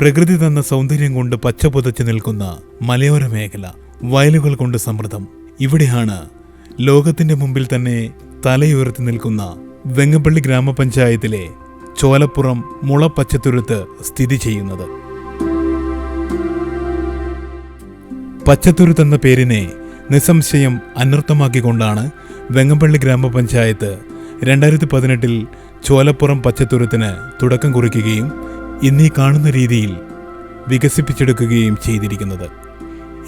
പ്രകൃതി തന്ന സൗന്ദര്യം കൊണ്ട് പച്ച പുതച്ചു നിൽക്കുന്ന മലയോര മേഖല വയലുകൾ കൊണ്ട് സമൃദ്ധം. ഇവിടെയാണ് ലോകത്തിന്റെ മുമ്പിൽ തന്നെ തലയുയർത്തി നിൽക്കുന്ന വെങ്ങപ്പള്ളി ഗ്രാമപഞ്ചായത്തിലെ ചോലപ്പുറം മുളപ്പച്ചത്തുരുത്ത് സ്ഥിതി ചെയ്യുന്നത്. പച്ചത്തുരുത്ത് എന്ന പേരിനെ നിസ്സംശയം അനർത്ഥമാക്കിക്കൊണ്ടാണ് വെങ്ങപ്പള്ളി ഗ്രാമപഞ്ചായത്ത് രണ്ടായിരത്തി പതിനെട്ടിൽ ചോലപ്പുറം പച്ചത്തുരുത്തിന് തുടക്കം കുറിക്കുകയും ഇന്നീ കാണുന്ന രീതിയിൽ വികസിപ്പിച്ചെടുക്കുകയും ചെയ്തിരിക്കുന്നത്.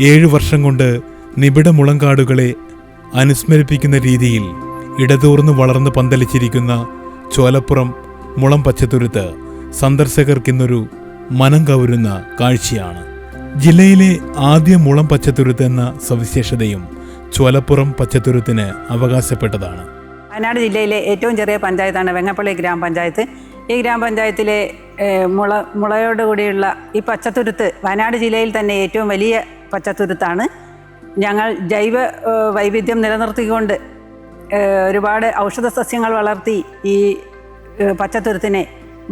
ഏഴ് വർഷം കൊണ്ട് നിബിഡ മുളങ്കാടുകളെ അനുസ്മരിപ്പിക്കുന്ന രീതിയിൽ ഇടതൂർന്ന് വളർന്ന് പന്തലിച്ചിരിക്കുന്ന ചോലപ്പുറം മുളം പച്ചത്തുരുത്ത് സന്ദർശകർക്കിന്നൊരു മനം കവരുന്ന കാഴ്ചയാണ്. ജില്ലയിലെ ആദ്യ മുളം പച്ചത്തുരുത്ത് എന്ന സവിശേഷതയും ചോലപ്പുറം പച്ചത്തുരുത്തിന് അവകാശപ്പെട്ടതാണ്. വയനാട് ജില്ലയിലെ ഏറ്റവും ചെറിയ പഞ്ചായത്താണ് വെങ്ങപ്പള്ളി ഗ്രാമപഞ്ചായത്ത്. ഈ ഗ്രാമപഞ്ചായത്തിലെ മുള മുളയോട് കൂടിയുള്ള ഈ പച്ചത്തുരുത്ത് വയനാട് ജില്ലയിൽ തന്നെ ഏറ്റവും വലിയ പച്ചത്തുരുത്താണ്. ഞങ്ങൾ ജൈവ വൈവിധ്യം നിലനിർത്തിക്കൊണ്ട് ഒരുപാട് ഔഷധ സസ്യങ്ങൾ വളർത്തി ഈ പച്ചത്തുരുത്തിനെ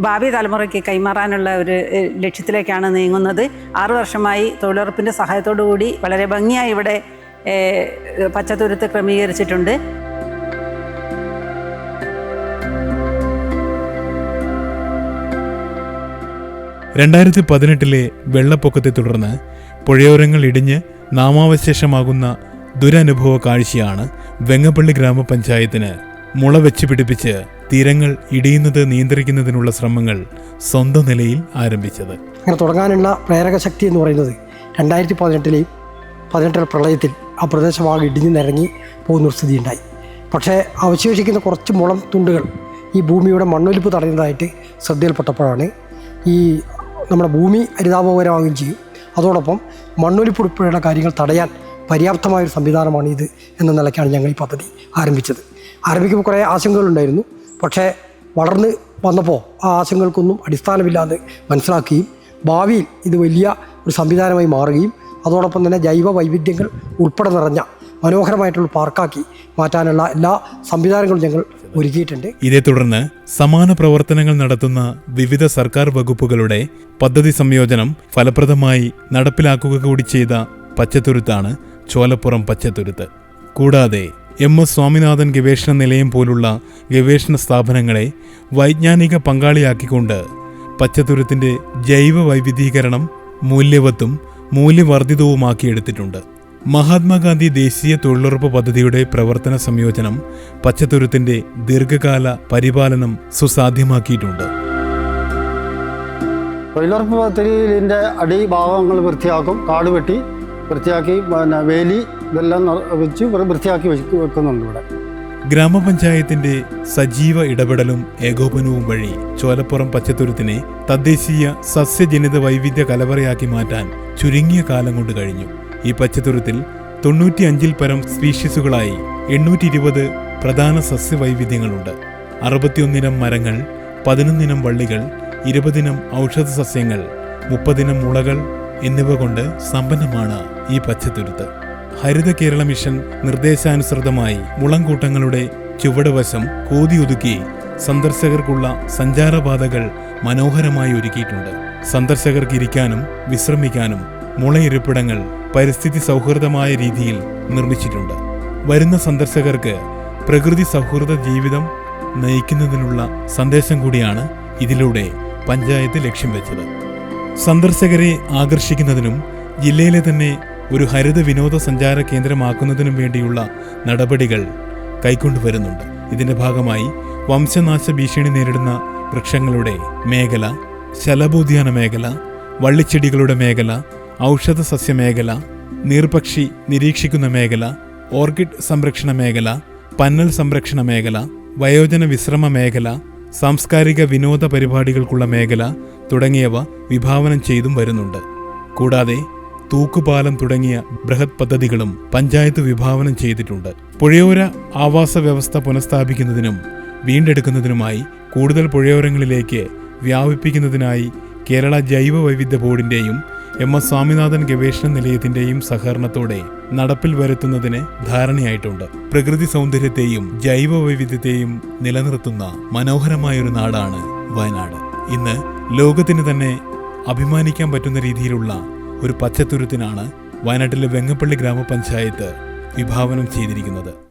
ഭാവി തലമുറയ്ക്ക് കൈമാറാനുള്ള ഒരു ലക്ഷ്യത്തിലേക്കാണ് നീങ്ങുന്നത്. ആറു വർഷമായി തൊഴിലുറപ്പിന്റെ സഹായത്തോടു കൂടി വളരെ ഭംഗിയായി ഇവിടെ പച്ചത്തുരുത്ത് ക്രമീകരിച്ചിട്ടുണ്ട്. രണ്ടായിരത്തി പതിനെട്ടിലെ വെള്ളപ്പൊക്കത്തെ തുടർന്ന് പുഴയോരങ്ങൾ ഇടിഞ്ഞ് നാമാവശേഷമാകുന്ന ദുരനുഭവ കാഴ്ചയാണ് വെങ്ങപ്പള്ളി ഗ്രാമപഞ്ചായത്തിന് മുള വെച്ച് പിടിപ്പിച്ച് തീരങ്ങൾ ഇടിയുന്നത് നിയന്ത്രിക്കുന്നതിനുള്ള ശ്രമങ്ങൾ സ്വന്തം നിലയിൽ ആരംഭിച്ചത്. അങ്ങനെ തുടങ്ങാനുള്ള പ്രേരക ശക്തി എന്ന് പറയുന്നത് രണ്ടായിരത്തി പതിനെട്ടിലെയും പതിനെട്ടിലെ പ്രളയത്തിൽ ആ പ്രദേശമാകെ ഇടിഞ്ഞു നിരങ്ങി പോകുന്ന സ്ഥിതി ഉണ്ടായി പക്ഷേ അവശേഷിക്കുന്ന കുറച്ച് മുളം തുണ്ടുകൾ ഈ ഭൂമിയുടെ മണ്ണൊലിപ്പ് തടയുന്നതായിട്ട് ശ്രദ്ധയിൽപ്പെട്ടപ്പോഴാണ് ഈ നമ്മുടെ ഭൂമി ഹരിതാപകരമാവുകയും ചെയ്യും. അതോടൊപ്പം മണ്ണൊലിപ്പ് ഉൾപ്പെടെയുള്ള കാര്യങ്ങൾ തടയാൻ പര്യാപ്തമായൊരു സംവിധാനമാണ് ഇത് എന്ന നിലയ്ക്കാണ് ഞങ്ങൾ ഈ പദ്ധതി ആരംഭിച്ചത്. ആരംഭിക്കുമ്പോൾ കുറേ ആശങ്കകളുണ്ടായിരുന്നു. പക്ഷേ വളർന്ന് വന്നപ്പോൾ ആ ആശങ്കകൾക്കൊന്നും അടിസ്ഥാനമില്ലാതെ മനസ്സിലാക്കുകയും ഭാവിയിൽ ഇത് വലിയ ഒരു സംവിധാനമായി മാറുകയും അതോടൊപ്പം തന്നെ ജൈവ വൈവിധ്യങ്ങൾ ഉൾപ്പെടെ നിറഞ്ഞ മനോഹരമായിട്ടുള്ള പാർക്കാക്കി മാറ്റാനുള്ള എല്ലാ സംവിധാനങ്ങളും ഞങ്ങൾ ഒരുക്കിയിട്ടുണ്ട്. ഇതേ തുടർന്ന് സമാന പ്രവർത്തനങ്ങൾ നടത്തുന്ന വിവിധ സർക്കാർ വകുപ്പുകളുടെ പദ്ധതി സംയോജനം ഫലപ്രദമായി നടപ്പിലാക്കുക കൂടി ചെയ്ത പച്ചത്തുരുത്താണ് ചോലപ്പുറം പച്ചത്തുരുത്ത്. കൂടാതെ എം എസ് സ്വാമിനാഥൻ ഗവേഷണ നിലയം പോലുള്ള ഗവേഷണ സ്ഥാപനങ്ങളെ വൈജ്ഞാനിക പങ്കാളിയാക്കിക്കൊണ്ട് പച്ചത്തുരുത്തിന്റെ ജൈവ വൈവിധ്യീകരണം മൂല്യവത്തും മൂല്യവർദ്ധിതവുമാക്കിയെടുത്തിട്ടുണ്ട്. മഹാത്മാഗാന്ധി ദേശീയ തൊഴിലുറപ്പ് പദ്ധതിയുടെ പ്രവർത്തന സംയോജനം പച്ചത്തുരുത്തിന്റെ ദീർഘകാല പരിപാലനം സുസാധ്യമാക്കിയിട്ടുണ്ട്. തൊഴിലുറപ്പ് പദ്ധതിയിന്റെ അടിഭാഗങ്ങൾ വൃത്തിയാക്കും. കാട് വെട്ടി വൃത്തിയാക്കി പിന്നെ വേലി ഇതെല്ലാം വെച്ച് വൃത്തിയാക്കി വെക്കുന്നുണ്ട് ഇവിടെ. ഗ്രാമപഞ്ചായത്തിന്റെ സജീവ ഇടപെടലും ഏകോപനവും വഴി ചോലപ്പുറം പച്ചത്തുരുത്തിനെ തദ്ദേശീയ സസ്യജനിത വൈവിധ്യ കലവറയാക്കി മാറ്റാൻ ചുരുങ്ങിയ കാലം കൊണ്ട് കഴിഞ്ഞു. ഈ പച്ചത്തുരുത്തിൽ തൊണ്ണൂറ്റിയഞ്ചിൽ പരം സ്പീഷീസുകളായി എണ്ണൂറ്റി ഇരുപത് പ്രധാന സസ്യവൈവിധ്യങ്ങളുണ്ട്. അറുപത്തിയൊന്നിനം മരങ്ങൾ പതിനൊന്നിനം വള്ളികൾ ഇരുപതിനം ഔഷധ സസ്യങ്ങൾ മുപ്പതിനം മുളകൾ എന്നിവ കൊണ്ട് സമ്പന്നമാണ് ഈ പച്ചത്തുരുത്ത്. ഹരിത കേരള മിഷൻ നിർദ്ദേശാനുസൃതമായി മുളങ്കൂട്ടങ്ങളുടെ ചുവടുവശം കോതിയൊതുക്കി സന്ദർശകർക്കുള്ള സഞ്ചാരപാതകൾ മനോഹരമായി ഒരുക്കിയിട്ടുണ്ട്. സന്ദർശകർക്ക് ഇരിക്കാനും വിശ്രമിക്കാനും മുളയിരിപ്പിടങ്ങൾ പരിസ്ഥിതി സൗഹൃദമായ രീതിയിൽ നിർമ്മിച്ചിട്ടുണ്ട്. വരുന്ന സന്ദർശകർക്ക് പ്രകൃതി സൗഹൃദ ജീവിതം നയിക്കുന്നതിനുള്ള സന്ദേശം കൂടിയാണ് ഇതിലൂടെ പഞ്ചായത്ത് ലക്ഷ്യം വെച്ചത്. സന്ദർശകരെ ആകർഷിക്കുന്നതിനും ജില്ലയിലെ തന്നെ ഒരു ഹരിത വിനോദസഞ്ചാര കേന്ദ്രമാക്കുന്നതിനും വേണ്ടിയുള്ള നടപടികൾ കൈക്കൊണ്ടുവരുന്നുണ്ട്. ഇതിന്റെ ഭാഗമായി വംശനാശ ഭീഷണി നേരിടുന്ന വൃക്ഷങ്ങളുടെ മേഖല ശലഭോദ്യാന മേഖല വള്ളിച്ചെടികളുടെ മേഖല ഔഷധ സസ്യ മേഖല നീർപക്ഷി നിരീക്ഷിക്കുന്ന മേഖല ഓർക്കിഡ് സംരക്ഷണ മേഖല പന്നൽ സംരക്ഷണ മേഖല വയോജന വിശ്രമ മേഖല സാംസ്കാരിക വിനോദ പരിപാടികൾക്കുള്ള മേഖല തുടങ്ങിയവ വിഭാവനം ചെയ്തും വരുന്നുണ്ട്. കൂടാതെ തൂക്കുപാലം തുടങ്ങിയ ബൃഹത് പദ്ധതികളും പഞ്ചായത്ത് വിഭാവനം ചെയ്തിട്ടുണ്ട്. പുഴയോര ആവാസ വ്യവസ്ഥ പുനഃസ്ഥാപിക്കുന്നതിനും വീണ്ടെടുക്കുന്നതിനുമായി കൂടുതൽ പുഴയോരങ്ങളിലേക്ക് വ്യാപിപ്പിക്കുന്നതിനായി കേരള ജൈവ വൈവിധ്യ ബോർഡിന്റെയും എം എസ് സ്വാമിനാഥൻ ഗവേഷണ നിലയത്തിന്റെയും സഹകരണത്തോടെ നടപ്പിൽ വരുത്തുന്നതിന് ധാരണയായിട്ടുണ്ട്. പ്രകൃതി സൗന്ദര്യത്തെയും ജൈവ വൈവിധ്യത്തെയും നിലനിർത്തുന്ന മനോഹരമായൊരു നാടാണ് വയനാട്. ഇന്ന് ലോകത്തിന് തന്നെ അഭിമാനിക്കാൻ പറ്റുന്ന രീതിയിലുള്ള ഒരു പച്ചത്തുരുത്തിനാണ് വയനാട്ടിലെ വെങ്ങപ്പള്ളി ഗ്രാമപഞ്ചായത്ത് വിഭാവനം ചെയ്തിരിക്കുന്നത്.